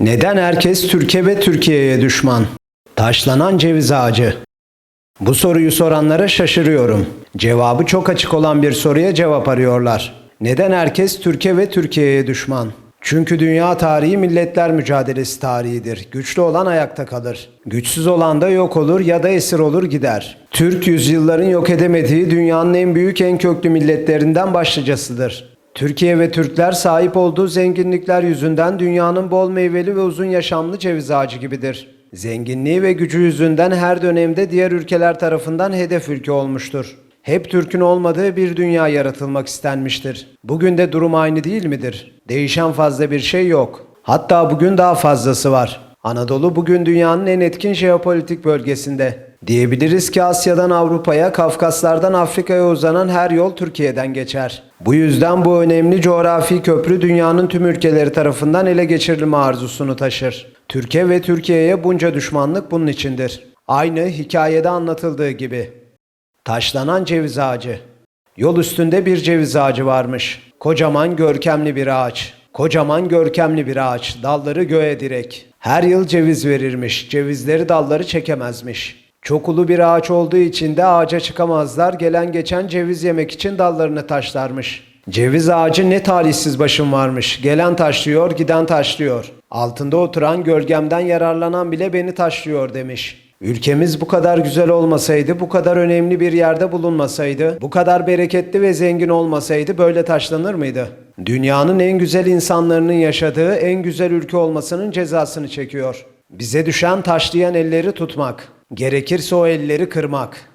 Neden herkes Türkiye ve Türkiye'ye düşman? Taşlanan ceviz ağacı. Bu soruyu soranlara şaşırıyorum. Cevabı çok açık olan bir soruya cevap arıyorlar. Neden herkes Türkiye ve Türkiye'ye düşman? Çünkü dünya tarihi milletler mücadelesi tarihidir. Güçlü olan ayakta kalır. Güçsüz olan da yok olur ya da esir olur gider. Türk yüzyılların yok edemediği dünyanın en büyük en köklü milletlerinden başlıcasıdır. Türkiye ve Türkler sahip olduğu zenginlikler yüzünden dünyanın bol meyveli ve uzun yaşamlı ceviz ağacı gibidir. Zenginliği ve gücü yüzünden her dönemde diğer ülkeler tarafından hedef ülke olmuştur. Hep Türk'ün olmadığı bir dünya yaratılmak istenmiştir. Bugün de durum aynı değil midir? Değişen fazla bir şey yok. Hatta bugün daha fazlası var. Anadolu bugün dünyanın en etkin jeopolitik bölgesinde. Diyebiliriz ki Asya'dan Avrupa'ya, Kafkaslardan Afrika'ya uzanan her yol Türkiye'den geçer. Bu yüzden bu önemli coğrafi köprü dünyanın tüm ülkeleri tarafından ele geçirilme arzusunu taşır. Türkiye ve Türkiye'ye bunca düşmanlık bunun içindir. Aynı hikayede anlatıldığı gibi. Taşlanan ceviz ağacı. Yol üstünde bir ceviz ağacı varmış. Kocaman görkemli bir ağaç. Kocaman görkemli bir ağaç. Dalları göğe direk. Her yıl ceviz verirmiş. Cevizleri dalları çekemezmiş. Çok ulu bir ağaç olduğu için de ağaca çıkamazlar. Gelen geçen ceviz yemek için dallarını taşlarmış. Ceviz ağacı ne talihsiz başım varmış. Gelen taşlıyor, giden taşlıyor. Altında oturan gölgemden yararlanan bile beni taşlıyor demiş. Ülkemiz bu kadar güzel olmasaydı, bu kadar önemli bir yerde bulunmasaydı, bu kadar bereketli ve zengin olmasaydı böyle taşlanır mıydı? Dünyanın en güzel insanlarının yaşadığı en güzel ülke olmasının cezasını çekiyor. Bize düşen taşlayan elleri tutmak, gerekirse o elleri kırmak.